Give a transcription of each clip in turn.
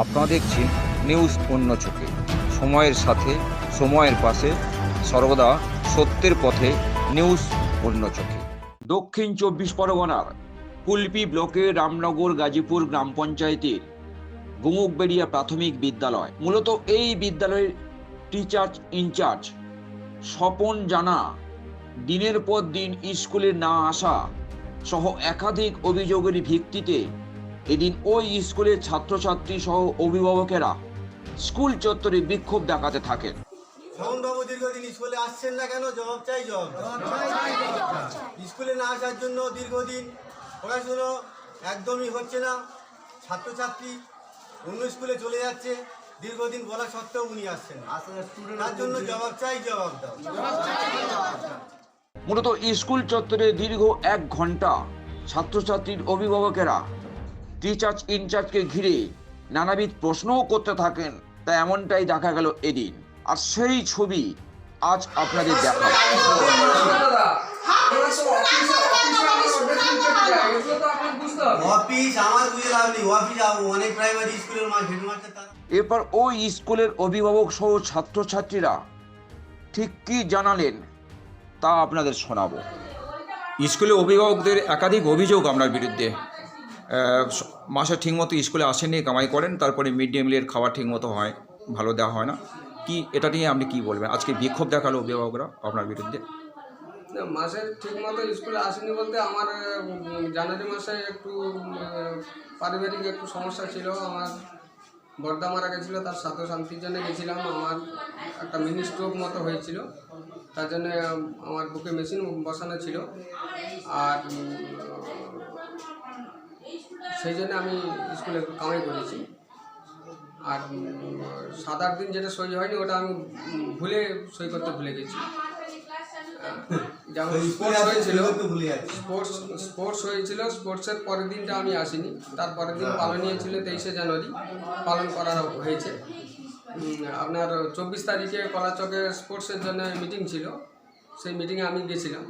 আপনারা দেখছেন নিউজ অন্য চোখে। সময়ের সাথে, সময়ের পাশে, সর্বদা সত্যের পথে নিউজ অন্য চোখে। দক্ষিণ চব্বিশ পরগনার কুলপি ব্লকের রামনগর গাজীপুর গ্রাম পঞ্চায়েতের গুমুকবেড়িয়া প্রাথমিক বিদ্যালয়। মূলত এই বিদ্যালয়ের টিচার ইনচার্জ স্বপন জানা, দিনের পর দিন স্কুলে না আসা সহ একাধিক অভিযোগের ভিত্তিতে এদিন ওই স্কুলের ছাত্রছাত্রী সহ অভিভাবকেরা স্কুল চত্বরে বিক্ষোভ দেখাতে থাকেন। বাবু দীর্ঘদিন স্কুলে আসছেন না কেন? জবাব চাই জবাব। স্কুলে না আসার জন্য দীর্ঘদিন পড়াশুনো একদমই হচ্ছে না। ছাত্রছাত্রী অন্য স্কুলে চলে যাচ্ছে। দীর্ঘদিন বলা সত্ত্বেও উনি আসছেন। তার জন্য জবাব চাই জবাব দাও। মূলত স্কুল চত্বরে দীর্ঘ এক ঘণ্টা ছাত্রছাত্রীর অভিভাবকেরা টিচার্স ইনচার্জকে ঘিরে নানাবিধ প্রশ্নও করতে থাকেন তা এমনটাই দেখা গেল এদিন। আর সেই ছবি আজ আপনাদের দেখা এরপর ওই স্কুলের অভিভাবক সহ ছাত্রছাত্রীরা ঠিক কী জানালেন তা আপনাদের শোনাবো। স্কুলে অভিভাবকদের একাধিক অভিযোগ আপনার বিরুদ্ধে। মাসে ঠিকমতো স্কুলে আসেননি, কামাই করেন, তারপরে মিড ডে মিলের খাবার ঠিকমতো হয়, ভালো দেওয়া হয় না। কি, এটা নিয়ে আপনি কি বলবেন? আজকে বিক্ষোভ দেখাল অভিভাবকরা আপনার বিরুদ্ধে। মাসের ঠিক মতো স্কুলে আসেনি বলতে আমার জানুয়ারি মাসে একটু পারিবারিক একটু সমস্যা ছিল। আমার বর্দা মারা গেছিল, তার সাথে শান্তির জন্য গেছিলাম। আমার একটা মিনি স্ট্রোক মতো হয়েছিল। তার জন্য আমার বুকে মেশিন বসানো ছিল। আর সেই জন্য আমি স্কুলে একটু কামাই করেছি। আর সাত আট দিন যেটা সই হয়নি ওটা আমি ভুলে সই করতে ভুলে গেছি। যেমন স্পোর্টস হয়েছিল স্পোর্টস স্পোর্টস হয়েছিল স্পোর্টসের পরের দিনটা আমি আসিনি। তার পরের দিন পালনীয় ছিল তেইশে জানুয়ারি পালন করা হয়েছে। আপনার চব্বিশ তারিখে কলাচকে স্পোর্টসের জন্য মিটিং ছিল। সেই মিটিংয়ে আমি গেছিলাম।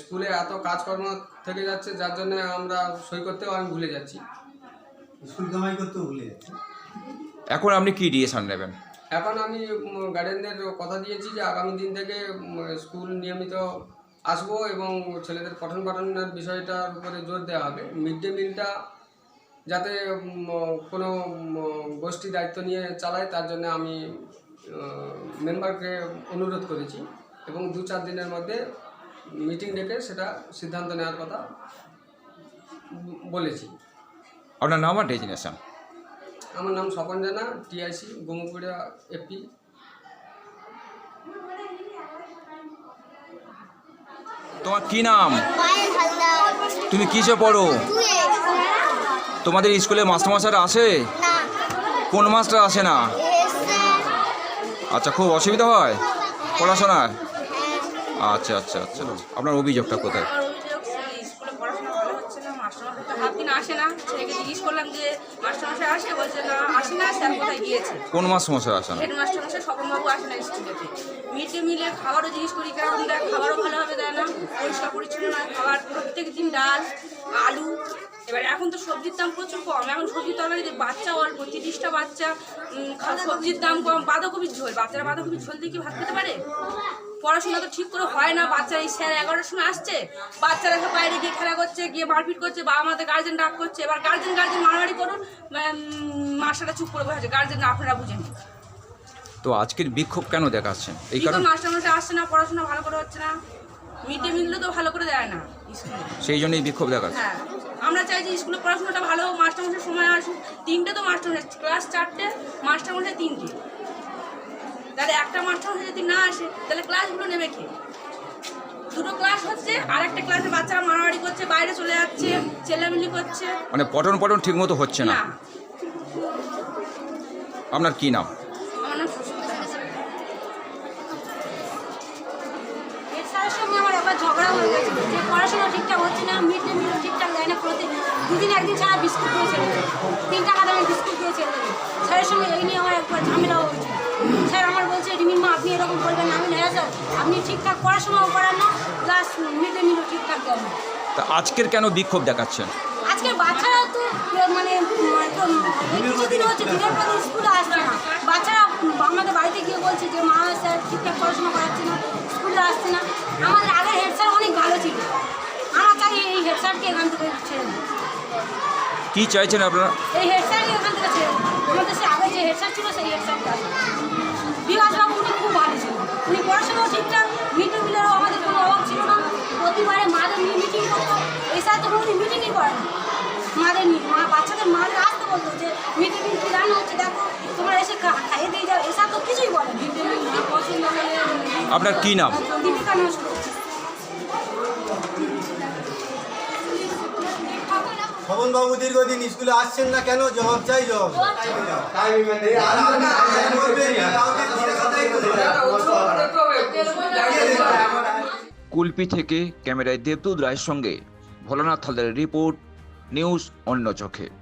স্কুলে এত কাজকর্ম থেকে যাচ্ছে যার জন্য আমরা সই করতেও আমি ভুলে যাচ্ছি। স্কুল কামাই করতেও ভুলে যাচ্ছে। এখন আপনি কি ডিএশন নেবেন? এখন আমি গার্ডেনদের কথা দিয়েছি যে আগামী দিন থেকে স্কুল নিয়মিত আসব এবং ছেলেদের পঠন পাঠনের বিষয়টার উপরে জোর দেওয়া হবে। মিড ডে মিলটা যাতে কোনো গোষ্ঠী দায়িত্ব নিয়ে চালায় তার জন্য আমি মেম্বারকে অনুরোধ করেছি। এবং দু চার দিনের মধ্যে মিটিং ডেকে সেটা সিদ্ধান্ত নেওয়ার কথা বলেছি। আপনার নাম আর ডেজিনেশন? আমার নাম স্বপন জানা টিআইসি গোমুকুড়া এপি তোমার কি নাম? তুমি কিসে পড়ো? তোমাদের স্কুলে মাস্টারমশাইরা আসে? কোন মাস্টার আসে না? আচ্ছা খুব অসুবিধা হয় পড়াশোনায় আচ্ছা আচ্ছা আচ্ছা। আপনার অভিযোগটা কোথায়? আমার অভিযোগ পড়াশোনা ভালো হচ্ছে না মাস্টারমশাই তো হাফ দিন আসে না। জিজ্ঞেস করলাম যে মাস্টারমশাই আসে? বলছে না আসে না স্যার কোথায় গিয়েছে? কোন না? হেড আসে না স্কুলেতে মিড ডে মিলে খাবারও জিজ্ঞেস করি দেয় খাবারও ভালোভাবে দেয় না পরিষ্কার পরিচ্ছন্ন খাবার প্রত্যেক দিন ডাল আলু। এবার এখন তো সবজির দাম প্রচুর কম। এখন সবজির তরকারিতে বাচ্চা অল্প তিরিশটা বাচ্চা সবজির দাম কম বাঁধাকপির ঝোল। বাচ্চারা বাঁধাকপির ঝোল দিয়ে কি ভাত খেতে পারে? পড়াশোনা তো ঠিক করে হয় না বাচ্চারা এই স্যার এগারোটার সময় আসছে বাচ্চারা সব বাইরে গিয়ে খেলা করছে গিয়ে মারপিট করছে বাবা মাদের গার্জেন ডাক করছে এবার গার্জেন গার্জেন মারামারি করুন মাস্টারটা চুপ করে বসে আছে গার্জেন আপনারা বুঝেন তো আজকের বিক্ষোভ কেন দেখাচ্ছেন? এই কারণ মাস্টার মাস্টার আসছে না পড়াশোনা ভালো করে হচ্ছে না। মিড ডে মিলও তো ভালো করে দেয় না সেই জন্যই বিক্ষোভ দেখাচ্ছে। হ্যাঁ আমরা চাই যে স্কুলে পড়াশোনাটা ভালো হোক মাস্টারমশাই সময় আসুক তিনটে তো মাস্টারমশাই ক্লাস চারটে মাস্টারমশাই তিনটে। তাহলে একটা মাস্টারমশাই যদি না আসে তাহলে ক্লাসগুলো নেবে কে? দুটো ক্লাস হচ্ছে আর একটা ক্লাসে বাচ্চারা মারামারি করছে বাইরে চলে যাচ্ছে চেল্লামিলি করছে। মানে পঠন পঠন ঠিক মতো হচ্ছে না? আপনার কি নাম? আমার নাম সুস্মিতা। এর স্যারের সঙ্গে আমার একবার ঝগড়া হয়ে গেছে। যে পড়াশোনা ঠিকঠাক হচ্ছে না মিড ডে মিল ঠিকঠাক দেয় না প্রতি দুদিন একদিন ছাড়া বিস্কুট দিয়ে ছেড়ে তিন টাকা দামে বিস্কুট দিয়ে ছেড়ে স্যারের সঙ্গে এই নিয়ে আমার একবার ঝামেলা হয়েছে। স্যার আমার রিমির মা আপনি এরকম করবেন আমি হ্যাঁ স্যার আপনি ঠিকঠাক পড়াশোনাও করান না প্লাস মিড ডে মিলও ঠিকঠাক দেন না তা আজকের কেন বিক্ষোভ দেখাচ্ছেন? আজকের বাচ্চারা তো মানে মানে তো দিন হচ্ছে দিনের পর স্কুলে আসছে না। বাচ্চারা আমাদের বাড়িতে গিয়ে বলছে যে মা স্যার ঠিকঠাক পড়াশোনা করাচ্ছে না স্কুলে আসছে না। আমাদের আগের হেড স্যার অনেক ভালো ছিল। আমরা চাই এই হেড স্যারকে এখান থেকে ছেড়ে দিই কি চাইছেন আপনারা? এই হেড স্যারকে এখান থেকে ছেড়ে আমাদের সে আগে যে হেড স্যার ছিল সেই হেড স্যারকে বাচ্চাদের মাদের আসতে বলতো যে মিড ডে মিল কী রান্না হচ্ছে দেখো তোমরা এসে খাইয়ে দিয়ে যাও। স্যার তো কিছুই বলে মিড ডে মিল না। পছন্দ হলে আপনার কি নাম? দীপিকা নস্কর বাবু দীর্ঘদিন স্কুলে আসছেন না কেন? জবাব চাই জবাব। কুলপি থেকে ক্যামেরায় দেবদূত রায়ের সঙ্গে ভোলানাথ হালদারের রিপোর্ট নিউজ অন্য চোখে।